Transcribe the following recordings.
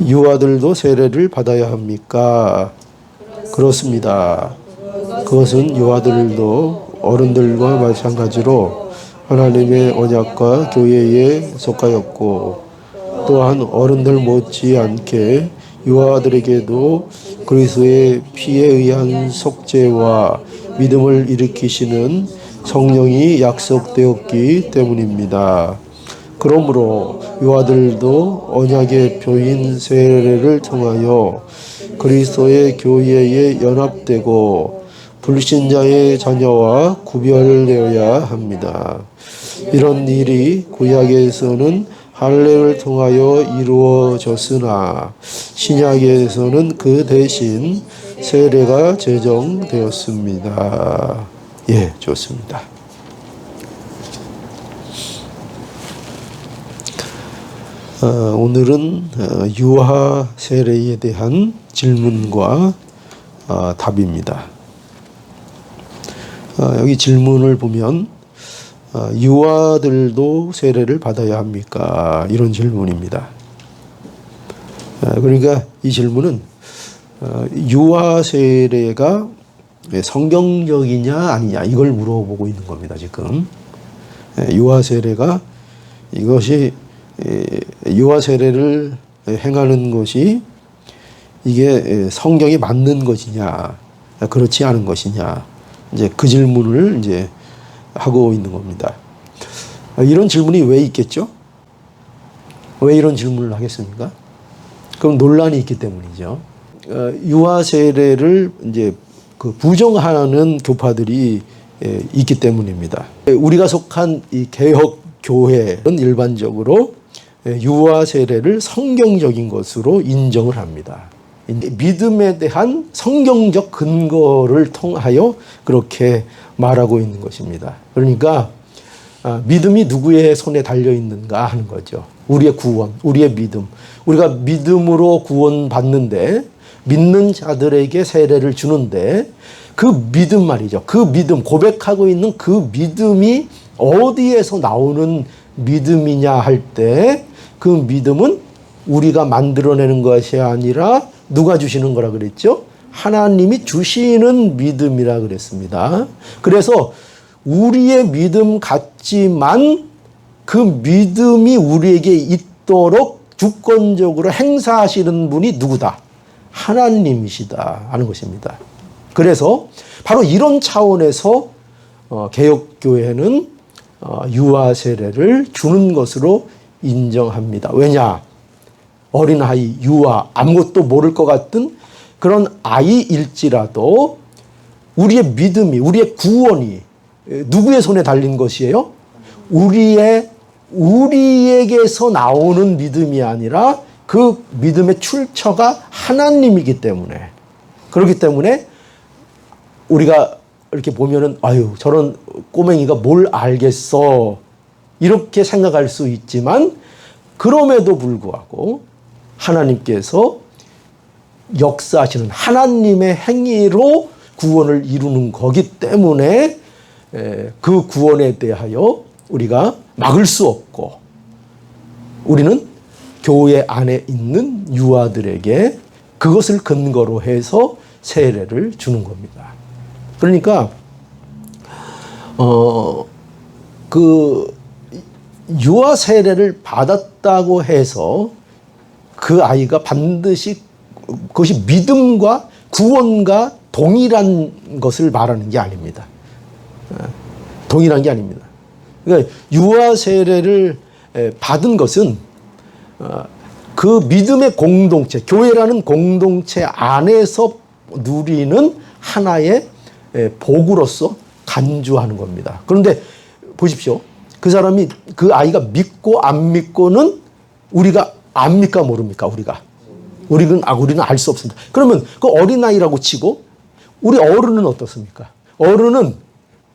유아들도 세례를 받아야 합니까? 그렇습니다. 그것은 유아들도 어른들과 마찬가지로 하나님의 언약과 교회에 속하였고 또한 어른들 못지않게 유아들에게도 그리스도의 피에 의한 속죄와 믿음을 일으키시는 성령이 약속되었기 때문입니다. 그러므로 유아들도 언약의 표인 세례를 통하여 그리스도의 교회에 연합되고 불신자의 자녀와 구별되어야 합니다. 이런 일이 구약에서는 할례를 통하여 이루어졌으나 신약에서는 그 대신 세례가 제정되었습니다. 예, 좋습니다. 오늘은 어, 유아 세례에 대한 질문과 어, 답입니다. 어, 여기 질문을 보면 어, 유아들도 세례를 받아야 합니까? 이런 질문입니다. 어, 그러니까 이 질문은 어, 유아 세례가 성경적이냐 아니냐 이걸 물어보고 있는 겁니다. 지금 예, 유아 세례가 이것이 예, 유아 세례를 행하는 것이 이게 성경에 맞는 것이냐 그렇지 않은 것이냐 이제 그 질문을 이제 하고 있는 겁니다. 이런 질문이 왜 있겠죠? 왜 이런 질문을 하겠습니까? 그럼 논란이 있기 때문이죠. 어, 유아 세례를 이제 그 부정하는 교파들이 예, 있기 때문입니다. 우리가 속한 이 개혁 교회는 일반적으로 예, 유아 세례를 성경적인 것으로 인정을 합니다. 믿음에 대한 성경적 근거를 통하여 그렇게 말하고 있는 것입니다. 그러니까 아, 믿음이 누구의 손에 달려 있는가 하는 거죠. 우리의 구원, 우리의 믿음. 우리가 믿음으로 구원 받는데 믿는 자들에게 세례를 주는데 그 믿음 말이죠. 그 믿음 고백하고 있는 그 믿음이 어디에서 나오는 믿음이냐 할 때 그 믿음은 우리가 만들어내는 것이 아니라 누가 주시는 거라 그랬죠? 하나님이 주시는 믿음이라 그랬습니다. 그래서 우리의 믿음 같지만 그 믿음이 우리에게 있도록 주권적으로 행사하시는 분이 누구다? 하나님이시다 하는 것입니다. 그래서 바로 이런 차원에서 어, 개혁교회는 어, 유아 세례를 주는 것으로 인정합니다. 왜냐? 어린아이, 유아, 아무것도 모를 것 같은 그런 아이일지라도 우리의 믿음이, 우리의 구원이 누구의 손에 달린 것이에요? 우리의, 우리에게서 나오는 믿음이 아니라 그 믿음의 출처가 하나님이기 때문에. 그렇기 때문에 우리가 이렇게 보면은, 아유, 저런 꼬맹이가 뭘 알겠어. 이렇게 생각할 수 있지만, 그럼에도 불구하고 하나님께서 역사하시는 하나님의 행위로 구원을 이루는 거기 때문에 그 구원에 대하여 우리가 막을 수 없고 우리는 교회 안에 있는 유아들에게 그것을 근거로 해서 세례를 주는 겁니다. 그러니까 어그 유아 세례를 받았다고 해서 그 아이가 반드시 그것이 믿음과 구원과 동일한 것을 말하는 게 아닙니다. 동일한 게 아닙니다. 그러니까 유아 세례를 받은 것은 어, 그 믿음의 공동체, 교회라는 공동체 안에서 누리는 하나의 복으로서 간주하는 겁니다. 그런데 보십시오. 그 사람이 그 아이가 믿고 안 믿고는 우리가 압니까 모릅니까 우리가 우리는 아 우리는 알 수 없습니다. 그러면 그 어린 아이라고 치고 우리 어른은 어떻습니까? 어른은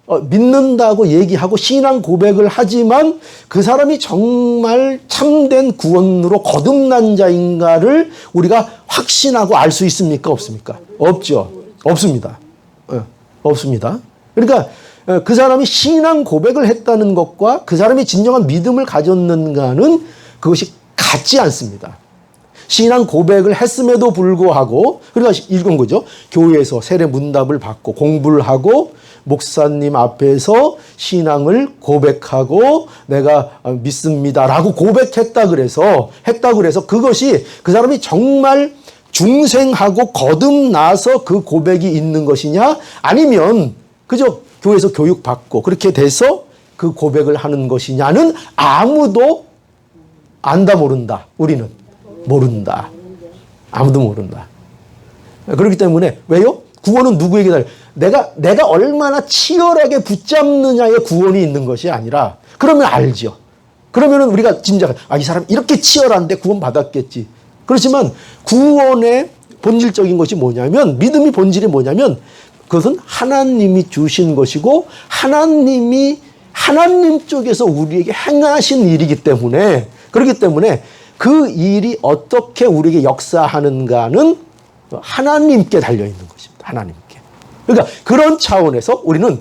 어, 믿는다고 얘기하고 신앙 고백을 하지만 그 사람이 정말 참된 구원으로 거듭난 자인가를 우리가 확신하고 알 수 있습니까? 없습니까? 없죠. 없습니다. 어, 없습니다. 그러니까 어, 그 사람이 신앙 고백을 했다는 것과 그 사람이 진정한 믿음을 가졌는가는 그것이 같지 않습니다. 신앙 고백을 했음에도 불구하고 그러니까 읽은 거죠. 교회에서 세례 문답을 받고 공부를 하고 목사님 앞에서 신앙을 고백하고 내가 믿습니다라고 고백했다 그래서 했다 그래서 그것이 그 사람이 정말 중생하고 거듭나서 그 고백이 있는 것이냐 아니면 그저 교회에서 교육받고 그렇게 돼서 그 고백을 하는 것이냐는 아무도 안다 모른다. 우리는 모른다. 아무도 모른다. 그렇기 때문에 왜요? 구원은 누구에게 달려? 내가 내가 얼마나 치열하게 붙잡느냐의 구원이 있는 것이 아니라 그러면 알죠. 그러면은 우리가 진짜 아이 사람 이렇게 치열한데 구원 받았겠지. 그렇지만 구원의 본질적인 것이 뭐냐면 믿음이 본질이 뭐냐면 그것은 하나님이 주신 것이고 하나님이 하나님 쪽에서 우리에게 행하신 일이기 때문에 그렇기 때문에 그 일이 어떻게 우리에게 역사하는가는 하나님께 달려 있는 것입니다. 하나님께. 그러니까 그런 차원에서 우리는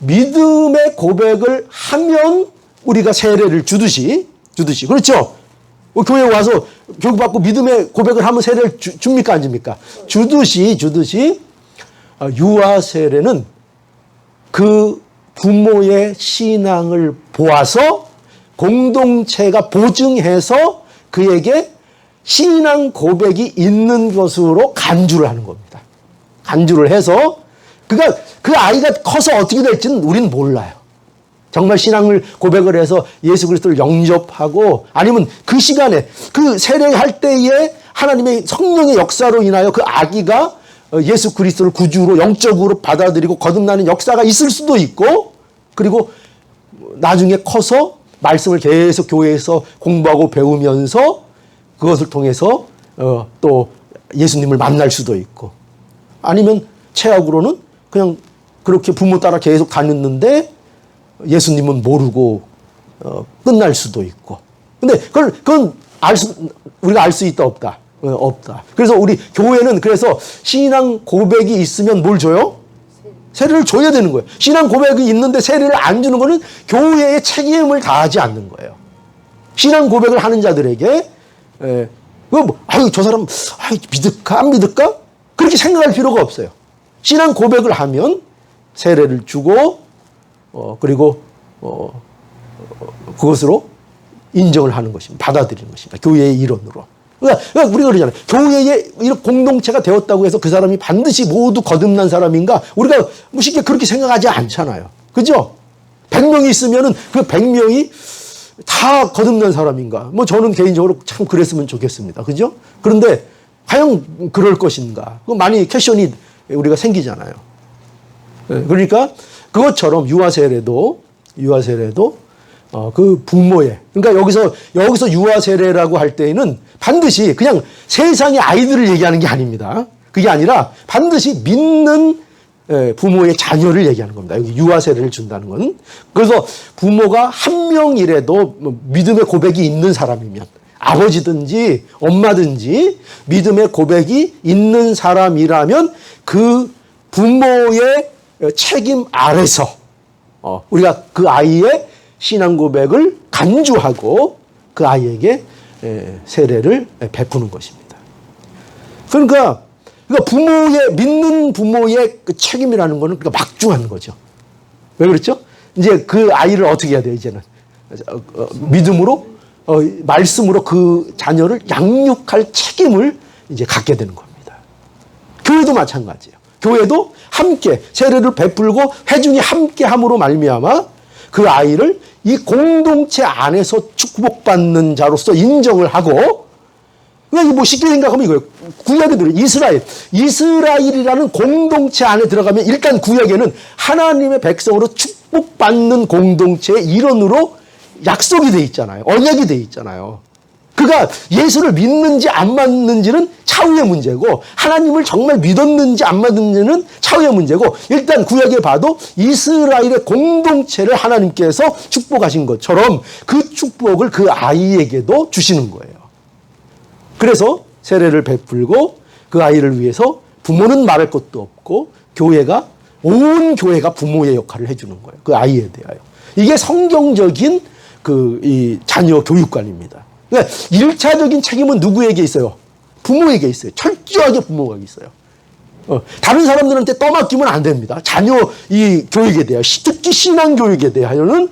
믿음의 고백을 하면 우리가 세례를 주듯이 주듯이 그렇죠. 교회 와서 교육받고 믿음의 고백을 하면 세례를 주, 줍니까 안 줍니까? 주듯이 주듯이 아, 유아 세례는 그 부모의 신앙을 보아서 공동체가 보증해서 그에게 신앙 고백이 있는 것으로 간주를 하는 겁니다. 간주를 해서 그가 그 아이가 커서 어떻게 될지는 우리는 몰라요. 정말 신앙을 고백을 해서 예수 그리스도를 영접하고 아니면 그 시간에 그 세례할 때에 하나님의 성령의 역사로 인하여 그 아기가 예수 그리스도를 구주로 영적으로 받아들이고 거듭나는 역사가 있을 수도 있고 그리고 나중에 커서 말씀을 계속 교회에서 공부하고 배우면서 그것을 통해서 어, 또 예수님을 만날 수도 있고 아니면 최악으로는 그냥 그렇게 부모 따라 계속 다녔는데 예수님은 모르고 어, 끝날 수도 있고. 근데 그걸 그건 알 수, 우리가 알 수 있다 없다. 어, 없다 그래서 우리 교회는 그래서 신앙 고백이 있으면 뭘 줘요? 세례를 줘야 되는 거예요. 신앙 고백이 있는데 세례를 안 주는 거는 교회의 책임을 다하지 않는 거예요. 신앙 고백을 하는 자들에게 에, 뭐, 아유 저 사람 아유, 믿을까 안 믿을까 그렇게 생각할 필요가 없어요. 신앙 고백을 하면 세례를 주고 어, 그리고 어, 그것으로 인정을 하는 것입니다. 받아들이는 것입니다. 교회의 일원으로. 그러니까, 그러니까 우리가 그러잖아요. 교회에 이런 공동체가 되었다고 해서 그 사람이 반드시 모두 거듭난 사람인가? 우리가 뭐 쉽게 그렇게 생각하지 않잖아요. 그죠? 100명이 있으면은 그 100명이 다 거듭난 사람인가? 뭐 저는 개인적으로 참 그랬으면 좋겠습니다. 그죠? 그런데 과연 그럴 것인가? 그 많이 퀘션이 우리가 생기잖아요. 네, 그러니까 그것처럼 유아 세례도 유아 세례도 어, 그 부모의 그러니까 여기서 여기서 유아 세례라고 할 때에는 반드시 그냥 세상의 아이들을 얘기하는 게 아닙니다. 그게 아니라 반드시 믿는 부모의 자녀를 얘기하는 겁니다. 여기 유아 세례를 준다는 건 그래서 부모가 한 명이라도 뭐 믿음의 고백이 있는 사람이면 아버지든지 엄마든지 믿음의 고백이 있는 사람이라면 그 부모의 책임 아래서 어, 우리가 그 아이의 신앙 고백을 간주하고 그 아이에게 세례를 베푸는 것입니다. 그러니까, 그러니까 부모의 믿는 부모의 그 책임이라는 것은 그러니까 막중한 거죠. 왜 그렇죠? 이제 그 아이를 어떻게 해야 돼요 이제는 어, 어, 믿음으로 어, 말씀으로 그 자녀를 양육할 책임을 이제 갖게 되는 겁니다. 교회도 마찬가지예요. 교회도 함께 세례를 베풀고 회중이 함께 함으로 말미암아 그 아이를 이 공동체 안에서 축복받는 자로서 인정을 하고 그러니까 뭐 쉽게 생각하면 이거예요. 구약에 들 이스라엘. 이스라엘이라는 공동체 안에 들어가면 일단 구약에는 하나님의 백성으로 축복받는 공동체의 일원으로 약속이 돼 있잖아요. 언약이 돼 있잖아요. 그가 예수를 믿는지 안 믿는지는 차후의 문제고 하나님을 정말 믿었는지 안 믿었는지는 차후의 문제고 일단 구약에 봐도 이스라엘의 공동체를 하나님께서 축복하신 것처럼 그 축복을 그 아이에게도 주시는 거예요. 그래서 세례를 베풀고 그 아이를 위해서 부모는 말할 것도 없고 교회가 온 교회가 부모의 역할을 해주는 거예요. 그 아이에 대하여. 이게 성경적인 그 이 자녀 교육관입니다. 그러니까 1차적인 책임은 누구에게 있어요? 부모에게 있어요. 철저하게 부모가 있어요. 어, 다른 사람들한테 떠맡기면 안 됩니다. 자녀 이 교육에 대하여 시- 특히 신앙 교육에 대하여는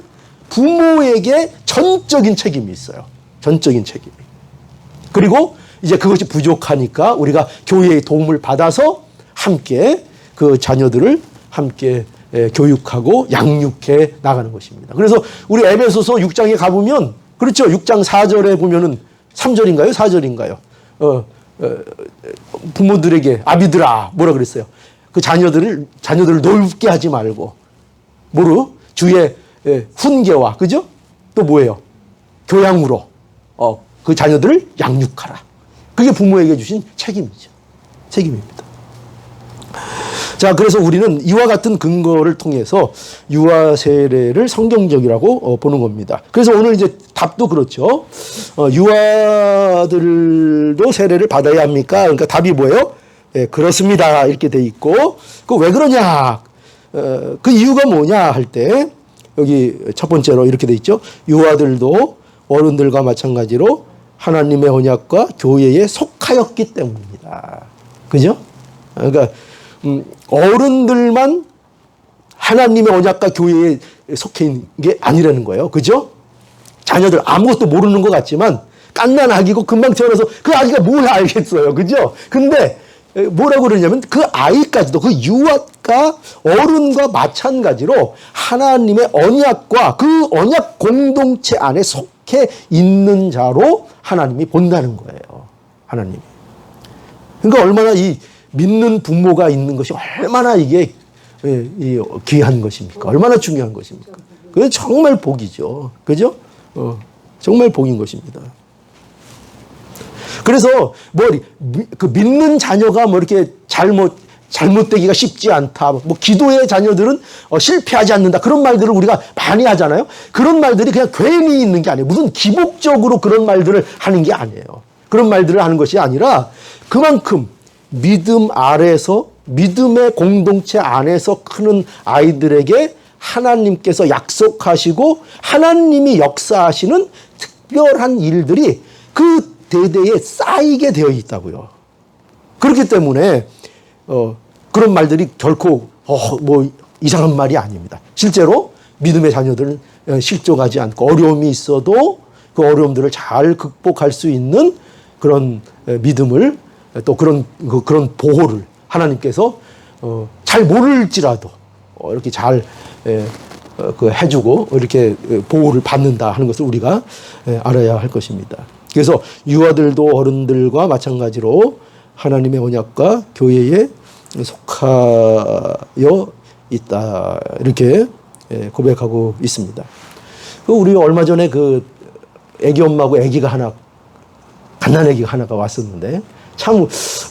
부모에게 전적인 책임이 있어요. 전적인 책임이. 그리고 이제 그것이 부족하니까 우리가 교회의 도움을 받아서 함께 그 자녀들을 함께 에, 교육하고 양육해 나가는 것입니다. 그래서 우리 에베소서 6장에 가보면 그렇죠. 6장 4절에 보면은 3절인가요? 4절인가요? 어, 어, 부모들에게 아비들아 뭐라 그랬어요? 그 자녀들을 자녀들을 놀게 하지 말고 뭐로 주의 예, 훈계와 그죠? 또 뭐예요? 교양으로 어, 그 자녀들을 양육하라. 그게 부모에게 주신 책임이죠. 책임입니다. 자, 그래서 우리는 이와 같은 근거를 통해서 유아 세례를 성경적이라고 어, 보는 겁니다. 그래서 오늘 이제 답도 그렇죠. 어, 유아들도 세례를 받아야 합니까? 그러니까 답이 뭐예요? 예, 그렇습니다. 이렇게 돼 있고, 그 왜 그러냐? 어, 그 이유가 뭐냐 할 때, 여기 첫 번째로 이렇게 돼 있죠. 유아들도 어른들과 마찬가지로 하나님의 언약과 교회에 속하였기 때문입니다. 그죠? 그러니까 음, 어른들만 하나님의 언약과 교회에 속해 있는 게 아니라는 거예요. 그죠? 자녀들 아무것도 모르는 것 같지만 깐난 아기고 금방 태어나서 그 아기가 뭘 알겠어요. 그죠? 근데 에, 뭐라고 그러냐면 그 아이까지도 그 유아가 어른과 마찬가지로 하나님의 언약과 그 언약 공동체 안에 속해 있는 자로 하나님이 본다는 거예요. 하나님이. 그러니까 얼마나 이 믿는 부모가 있는 것이 얼마나 이게 예, 이 귀한 것입니까? 얼마나 중요한 것입니까? 그게 정말 복이죠. 그죠? 어, 정말 복인 것입니다. 그래서 뭐 그 믿는 자녀가 뭐 이렇게 잘못 잘못되기가 쉽지 않다. 뭐 기도의 자녀들은 어, 실패하지 않는다. 그런 말들을 우리가 많이 하잖아요. 그런 말들이 그냥 괜히 있는 게 아니에요. 무슨 기복적으로 그런 말들을 하는 게 아니에요. 그런 말들을 하는 것이 아니라 그만큼 믿음 아래서 믿음의 공동체 안에서 크는 아이들에게 하나님께서 약속하시고 하나님이 역사하시는 특별한 일들이 그 대대에 쌓이게 되어 있다고요. 그렇기 때문에 어, 그런 말들이 결코 어, 뭐 이상한 말이 아닙니다. 실제로 믿음의 자녀들은 어, 실족하지 않고 어려움이 있어도 그 어려움들을 잘 극복할 수 있는 그런 에, 믿음을 또 그런 그, 그런 보호를 하나님께서 어, 잘 모를지라도 어, 이렇게 잘 에, 어, 그 해주고 이렇게 에, 보호를 받는다 하는 것을 우리가 에, 알아야 할 것입니다. 그래서 유아들도 어른들과 마찬가지로 하나님의 언약과 교회에 속하여 있다 이렇게 에, 고백하고 있습니다. 그 우리 얼마 전에 그 애기 엄마하고 애기가 하나 갓난 애기가 하나가 왔었는데 참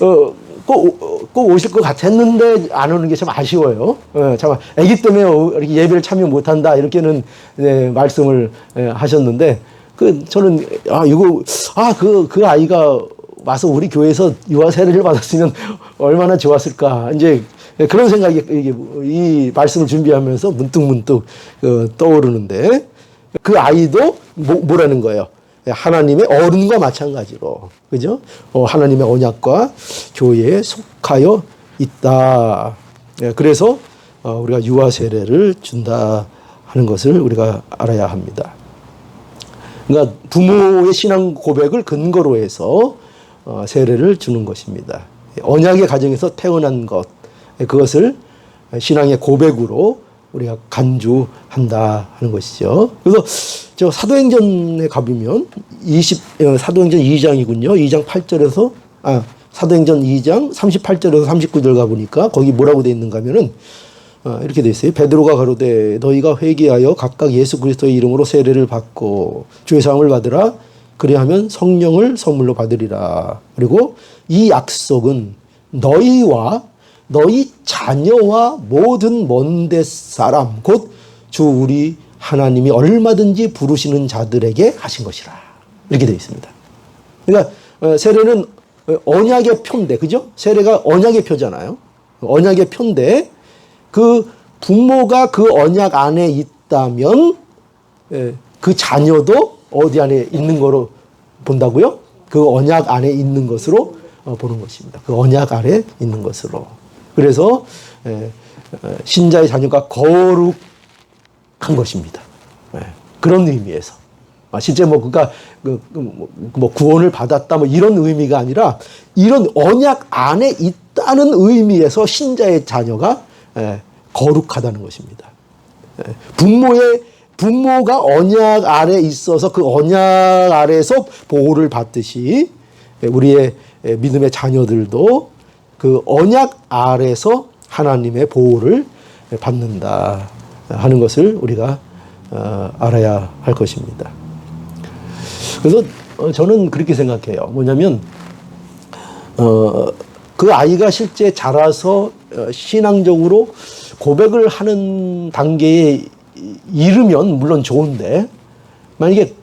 어, 꼭, 꼭 오실 것 같았는데 안 오는 게 참 아쉬워요. 어, 참 애기 때문에 오- 이렇게 예배를 참여 못한다 이렇게는 네, 말씀을 예, 하셨는데 그 저는 아 이거 아 그 그 아이가 와서 우리 교회에서 유아 세례를 받았으면 얼마나 좋았을까 이제 그런 생각이 이게 이 말씀을 준비하면서 문득 문득 어, 떠오르는데 그 아이도 뭐, 뭐라는 거예요? 하나님의 어른과 마찬가지로 그죠? 어, 하나님의 언약과 교회에 속하여 있다. 예, 그래서 어, 우리가 유아 세례를 준다 하는 것을 우리가 알아야 합니다. 그러니까 부모의 신앙 고백을 근거로 해서 어, 세례를 주는 것입니다. 언약의 가정에서 태어난 것 그것을 신앙의 고백으로 우리가 간주한다 하는 것이죠. 그래서 저 사도행전에 가보면 20 어, 사도행전 2장이군요. 2장 8절에서 아 사도행전 2장 38절에서 39절 가 보니까 거기 뭐라고 돼 있는가 하면은 어, 이렇게 돼 있어요. 베드로가 가로되 너희가 회개하여 각각 예수 그리스도의 이름으로 세례를 받고 주의 사함을 받으라. 그리하면 성령을 선물로 받으리라. 그리고 이 약속은 너희와 너희 자녀와 모든 먼데 사람 곧 주 우리 하나님이 얼마든지 부르시는 자들에게 하신 것이라. 이렇게 되어 있습니다. 그러니까 어, 세례는 어, 언약의 표인데 그죠? 세례가 언약의 표잖아요. 언약의 표인데 그 부모가 그 언약 안에 있다면 예, 그 자녀도 어디 안에 있는 거로 본다고요? 그 언약 안에 있는 것으로 어, 보는 것입니다. 그 언약 아래 있는 것으로. 그래서 에, 어, 신자의 자녀가 거룩한 것입니다. 예, 그런 의미에서. 아, 실제 뭐 그가 그, 그 뭐, 뭐 구원을 받았다 뭐 이런 의미가 아니라 이런 언약 안에 있다는 의미에서 신자의 자녀가 예, 거룩하다는 것입니다. 예, 부모의 부모가 언약 아래 있어서 그 언약 아래서 보호를 받듯이 예, 우리의 예, 믿음의 자녀들도 그 언약 아래서 하나님의 보호를 받는다 하는 것을 우리가 어, 알아야 할 것입니다. 그래서 어, 저는 그렇게 생각해요. 뭐냐면 어, 그 아이가 실제 자라서 어, 신앙적으로 고백을 하는 단계에 이르면 물론 좋은데 만약에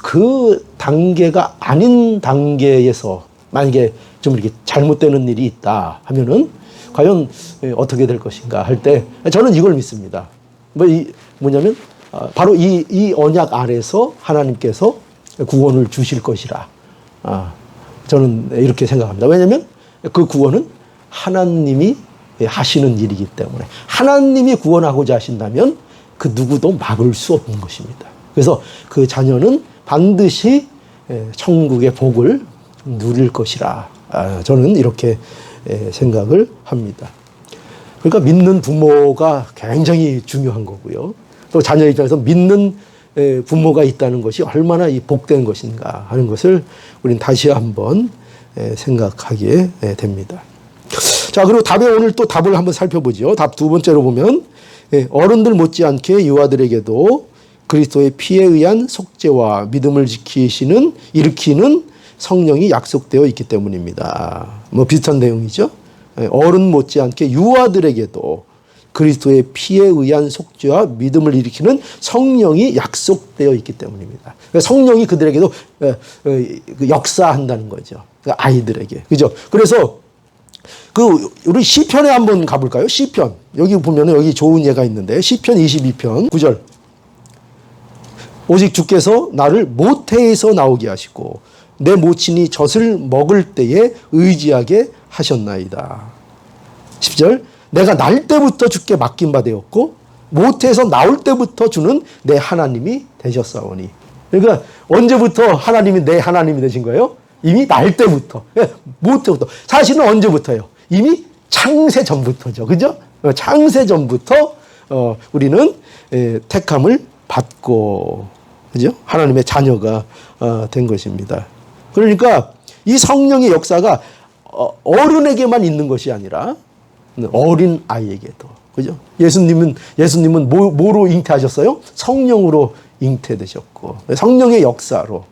그 단계가 아닌 단계에서 만약에 좀 이렇게 잘못되는 일이 있다 하면은 과연 예, 어떻게 될 것인가 할 때 저는 이걸 믿습니다. 뭐 이 뭐냐면 어, 바로 이, 이 언약 아래서 하나님께서 구원을 주실 것이라. 아, 저는 이렇게 생각합니다. 왜냐하면 그 구원은 하나님이 하시는 일이기 때문에 하나님이 구원하고자 하신다면 그 누구도 막을 수 없는 것입니다. 그래서 그 자녀는 반드시 예, 천국의 복을 누릴 것이라. 아, 저는 이렇게 예, 생각을 합니다. 그러니까 믿는 부모가 굉장히 중요한 거고요. 또 자녀 입장에서 믿는 에, 부모가 있다는 것이 얼마나 이 복된 것인가 하는 것을 우리는 다시 한번 에, 생각하게 에, 됩니다. 자, 그리고 답에 오늘 또 답을 한번 살펴보죠. 답 두 번째로 보면 예, 어른들 못지않게 유아들에게도 그리스도의 피에 의한 속죄와 믿음을 지키시는 일으키는 성령이 약속되어 있기 때문입니다. 뭐 비슷한 내용이죠. 예, 어른 못지않게 유아들에게도 그리스도의 피에 의한 속죄와 믿음을 일으키는 성령이 약속되어 있기 때문입니다. 그러니까 성령이 그들에게도 예, 그 역사한다는 거죠. 그 아이들에게. 그죠? 그래서 그 우리 시편에 한번 가볼까요? 시편 여기 보면은 여기 좋은 예가 있는데 시편 22편 9절 오직 주께서 나를 모태에서 나오게 하시고 내 모친이 젖을 먹을 때에 의지하게 하셨나이다. 10절 내가 날 때부터 주께 맡긴 바 되었고 모태에서 나올 때부터 주는 내 하나님이 되셨사오니 그러니까 언제부터 하나님이 내 하나님이 되신 거예요? 이미 날 때부터 예, 모태부터 사실은 언제부터요? 이미 창세 전부터죠. 그죠? 어, 창세 전부터 어, 우리는 예, 택함을 받고 그죠? 하나님의 자녀가 어, 된 것입니다. 그러니까 이 성령의 역사가 어, 어른에게만 있는 것이 아니라 어린 아이에게도 그죠? 예수님은 예수님은 뭐, 뭐로 잉태하셨어요? 성령으로 잉태되셨고 성령의 역사로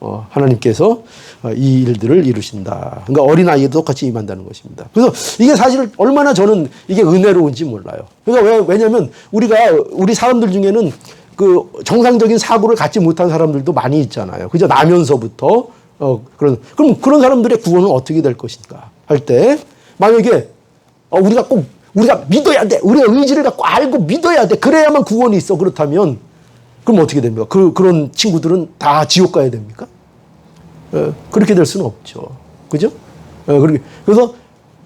어, 하나님께서 어, 이 일들을 이루신다. 그러니까 어린 아이에도 똑같이 임한다는 것입니다. 그래서 이게 사실 얼마나 저는 이게 은혜로운지 몰라요. 그러니까 왜 왜냐하면 우리가 우리 사람들 중에는 그 정상적인 사고를 갖지 못한 사람들도 많이 있잖아요. 그죠? 나면서부터 어 그런 그럼 그런 사람들의 구원은 어떻게 될 것인가 할 때 만약에 어, 우리가 꼭 우리가 믿어야 돼. 우리가 의지를 갖고 알고 믿어야 돼. 그래야만 구원이 있어. 그렇다면 그럼 어떻게 됩니까? 그 그런 친구들은 다 지옥 가야 됩니까? 어, 그렇게 될 수는 없죠. 그죠? 어, 그렇게 그래서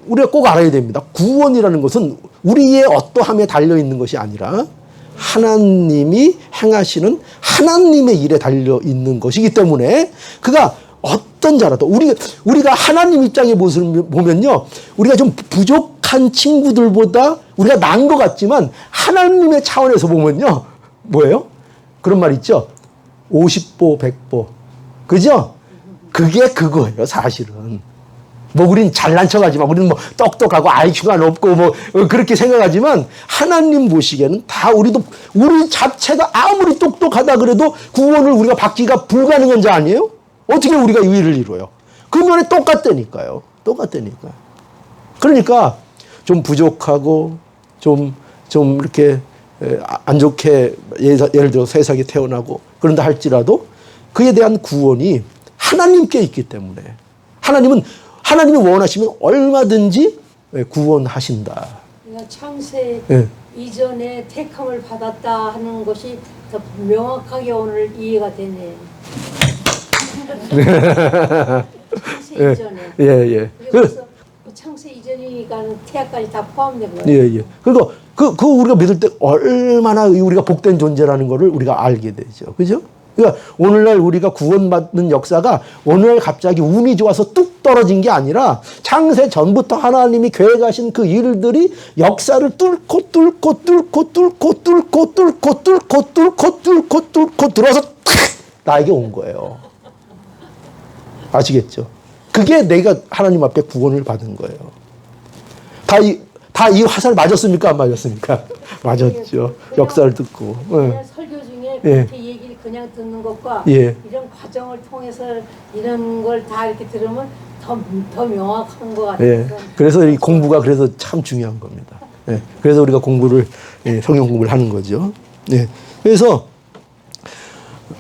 우리가 꼭 알아야 됩니다. 구원이라는 것은 우리의 어떠함에 달려 있는 것이 아니라 하나님이 행하시는 하나님의 일에 달려 있는 것이기 때문에 그가 어떤 자라도 우리 우리가 하나님 입장의 모습을 보면요, 우리가 좀 부족한 친구들보다 우리가 나은 것 같지만 하나님의 차원에서 보면요, 뭐예요? 그런 말 있죠. 50보 100보. 그죠? 그게 그거예요, 사실은. 뭐 우린 잘난 척하지만 우리는 뭐 똑똑하고 IQ가 높고 뭐 그렇게 생각하지만 하나님 보시기에는 다 우리도 우리 자체가 아무리 똑똑하다 그래도 구원을 우리가 받기가 불가능한 자 아니에요? 어떻게 우리가 이 일을 이루어요? 그 면에 똑같다니까요. 똑같다니까. 그러니까 좀 부족하고 좀, 좀 이렇게 안 좋게 예를 들어 세상에 태어나고 그런다 할지라도 그에 대한 구원이 하나님께 있기 때문에 하나님은 하나님이 원하시면 얼마든지 구원하신다. 그러니까 창세 예. 이전에 택함을 받았다 하는 것이 더 명확하게 오늘 이해가 되네요. 창세 예, 이전에. 예, 예. 그, 그래서 그 창세 이전이니까 태아까지 다 포함된 거예요. 예, 예. 그리고 그, 그 우리가 믿을 때 얼마나 우리가 복된 존재라는 것을 우리가 알게 되죠. 그죠? 그러니까 오늘날 우리가 구원받는 역사가 오늘 갑자기 운이 좋아서 뚝 떨어진 게 아니라 창세 전부터 하나님이 계획하신 그 일들이 역사를 뚫고 뚫고 뚫고 뚫고 뚫고 뚫고 뚫고 뚫고 뚫고 뚫고 들어서 탁 나에게 온 거예요. 아시겠죠? 그게 내가 하나님 앞에 구원을 받은 거예요. 다 이, 다 이 화살 맞았습니까? 안 맞았습니까? 맞았죠. 역사를 듣고. 예. 설교 중에 예. 그렇게 얘기를 그냥 듣는 것과 예. 이런 과정을 통해서 이런 걸 다 이렇게 들으면 더, 더 명확한 것 같아요. 예. 그래서 이 공부가 그래서 참 중요한 겁니다. 예. 그래서 우리가 공부를, 예, 성경 공부를 하는 거죠. 예. 그래서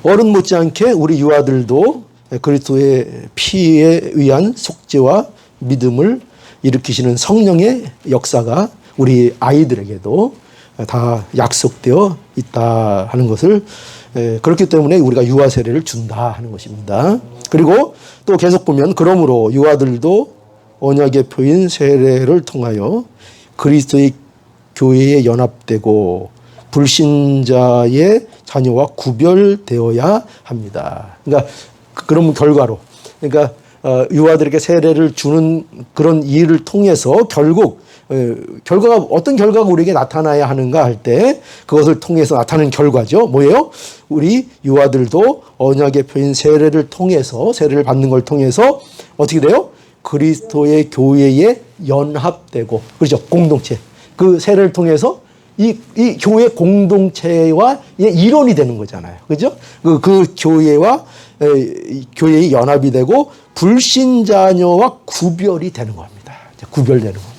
어른 못지않게 우리 유아들도 그리스도의 피에 의한 속죄와 믿음을 일으키시는 성령의 역사가 우리 아이들에게도 다 약속되어 있다 하는 것을 에, 그렇기 때문에 우리가 유아 세례를 준다 하는 것입니다. 그리고 또 계속 보면 그러므로 유아들도 언약의 표인 세례를 통하여 그리스도의 교회에 연합되고 불신자의 자녀와 구별되어야 합니다. 그러니까 그- 그런 결과로 그러니까 어, 유아들에게 세례를 주는 그런 일을 통해서 결국 어, 결과가 어떤 결과가 우리에게 나타나야 하는가 할 때 그것을 통해서 나타나는 결과죠. 뭐예요? 우리 유아들도 언약의 표인 세례를 통해서 세례를 받는 걸 통해서 어떻게 돼요? 그리스도의 교회에 연합되고 그렇죠 공동체 그 세례를 통해서 이, 이 교회 공동체와 일원이 되는 거잖아요. 그죠? 그, 그 교회와, 교회의 연합이 되고, 불신 자녀와 구별이 되는 겁니다. 구별되는 겁니다.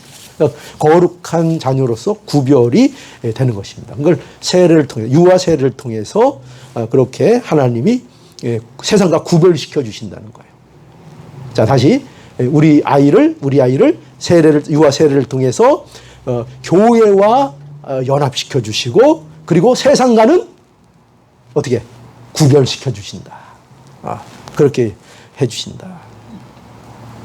거룩한 자녀로서 구별이 에, 되는 것입니다. 그걸 세례를 통해, 유아 세례를 통해서 아, 그렇게 하나님이 에, 세상과 구별시켜 주신다는 거예요. 자 다시 우리 아이를 우리 아이를 세례를 유아 세례를 통해서 어, 교회와 어, 연합시켜 주시고 그리고 세상과는 어떻게 구별시켜 주신다. 아, 그렇게 해 주신다.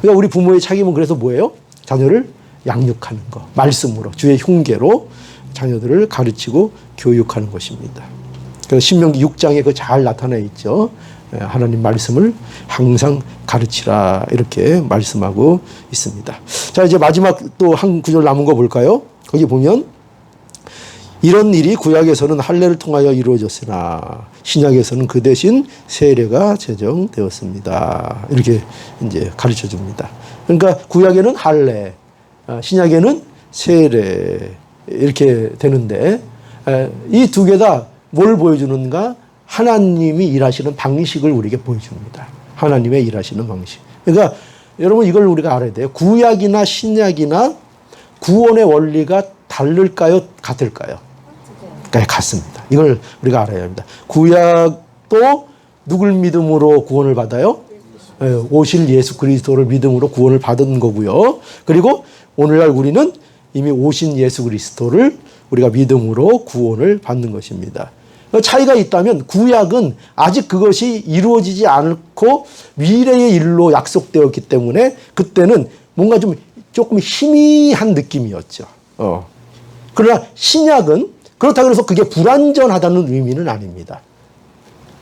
그러니까 우리 부모의 책임은 그래서 뭐예요? 자녀를 양육하는 거, 말씀으로 주의 흉계로 자녀들을 가르치고 교육하는 것입니다. 그래서 신명기 6장에 그 잘 나타나 있죠. 예, 하나님 말씀을 항상 가르치라 이렇게 말씀하고 있습니다. 자 이제 마지막 또 한 구절 남은 거 볼까요? 거기 보면 이런 일이 구약에서는 할례를 통하여 이루어졌으나 신약에서는 그 대신 세례가 제정되었습니다. 이렇게 이제 가르쳐 줍니다. 그러니까 구약에는 할례, 아, 신약에는 세례 이렇게 되는데 이 두 개 다 뭘 보여주는가? 하나님이 일하시는 방식을 우리에게 보여줍니다. 하나님의 일하시는 방식. 그러니까 여러분 이걸 우리가 알아야 돼요. 구약이나 신약이나 구원의 원리가 다를까요? 같을까요? 네, 같습니다. 이걸 우리가 알아야 합니다. 구약도 누굴 믿음으로 구원을 받아요? 예, 오실 예수 그리스도를 믿음으로 구원을 받은 거고요. 그리고 오늘날 우리는 이미 오신 예수 그리스도를 우리가 믿음으로 구원을 받는 것입니다. 차이가 있다면 구약은 아직 그것이 이루어지지 않고 미래의 일로 약속되었기 때문에 그때는 뭔가 좀 조금 희미한 느낌이었죠. 어. 그러나 신약은 그렇다고 해서 그게 불완전하다는 의미는 아닙니다.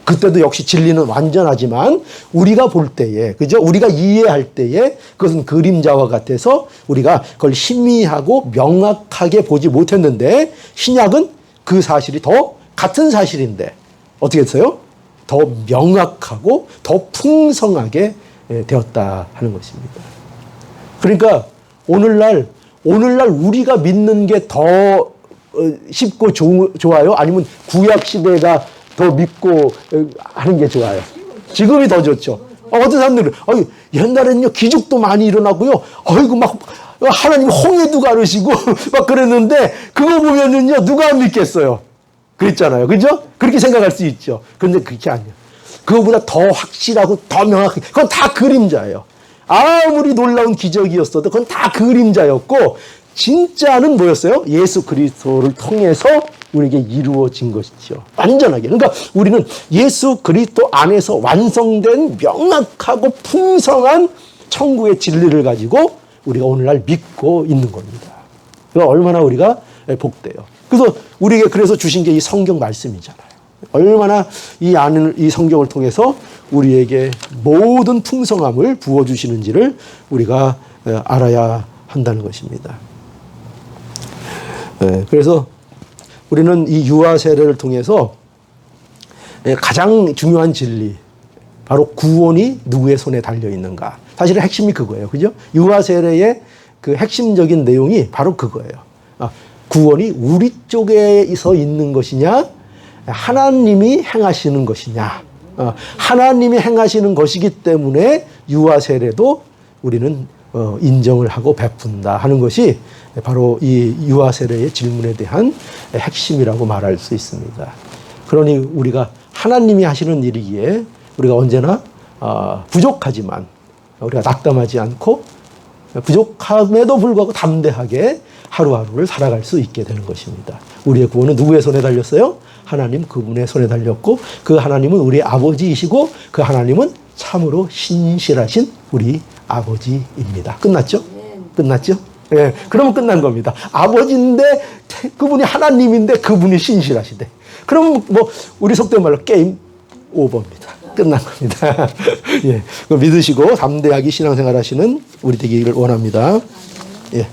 그때도 역시 진리는 완전하지만 우리가 볼 때에 그죠? 우리가 이해할 때에 그것은 그림자와 같아서 우리가 그걸 희미하고 명확하게 보지 못했는데 신약은 그 사실이 더 같은 사실인데 어떻게 했어요? 더 명확하고 더 풍성하게 예, 되었다 하는 것입니다. 그러니까 오늘날 오늘날 우리가 믿는 게더 어, 쉽고 좋, 좋아요? 아니면 구약 시대가 더 믿고 어, 하는 게 좋아요? 지금이 더 좋죠. 어, 어떤 사람들은 어이, 옛날에는요 기적도 많이 일어나고요. 어이구 막 하나님 홍해도 가르시고 막 그랬는데 그거 보면은요 누가 안 믿겠어요? 그랬잖아요. 그죠? 그렇게 생각할 수 있죠. 그런데 그게 아니에요. 그거보다 더 확실하고 더 명확하게 그건 다 그림자예요. 아무리 놀라운 기적이었어도 그건 다 그림자였고 진짜는 뭐였어요? 예수 그리스도를 통해서 우리에게 이루어진 것이죠. 완전하게. 그러니까 우리는 예수 그리스도 안에서 완성된 명확하고 풍성한 천국의 진리를 가지고 우리가 오늘날 믿고 있는 겁니다. 그러니까 얼마나 우리가 복돼요. 그래서 우리에게 그래서 주신 게 이 성경 말씀이잖아요. 얼마나 이 아는 이 성경을 통해서 우리에게 모든 풍성함을 부어 주시는지를 우리가 에, 알아야 한다는 것입니다. 예, 그래서 우리는 이 유아 세례를 통해서 예, 가장 중요한 진리 바로 구원이 누구의 손에 달려 있는가. 사실은 핵심이 그거예요. 그죠? 유아 세례의 그 핵심적인 내용이 바로 그거예요. 아, 구원이 우리 쪽에서 있는 것이냐, 하나님이 행하시는 것이냐. 어, 하나님이 행하시는 것이기 때문에 유아 세례도 우리는 어, 인정을 하고 베푼다 하는 것이 바로 이 유아 세례의 질문에 대한 핵심이라고 말할 수 있습니다. 그러니 우리가 하나님이 하시는 일이기에 우리가 언제나 어, 부족하지만 우리가 낙담하지 않고 부족함에도 불구하고 담대하게 하루하루를 살아갈 수 있게 되는 것입니다. 우리의 구원은 누구의 손에 달렸어요? 하나님 그분의 손에 달렸고 그 하나님은 우리의 아버지이시고 그 하나님은 참으로 신실하신 우리 아버지입니다. 끝났죠? 끝났죠? 예, 그러면 끝난 겁니다. 아버지인데 태- 그분이 하나님인데 그분이 신실하시대. 그럼 뭐 우리 속된 말로 게임 오버입니다. 끝난 겁니다. 예, 믿으시고 담대하게 신앙생활 하시는 우리 되기를 원합니다. 예.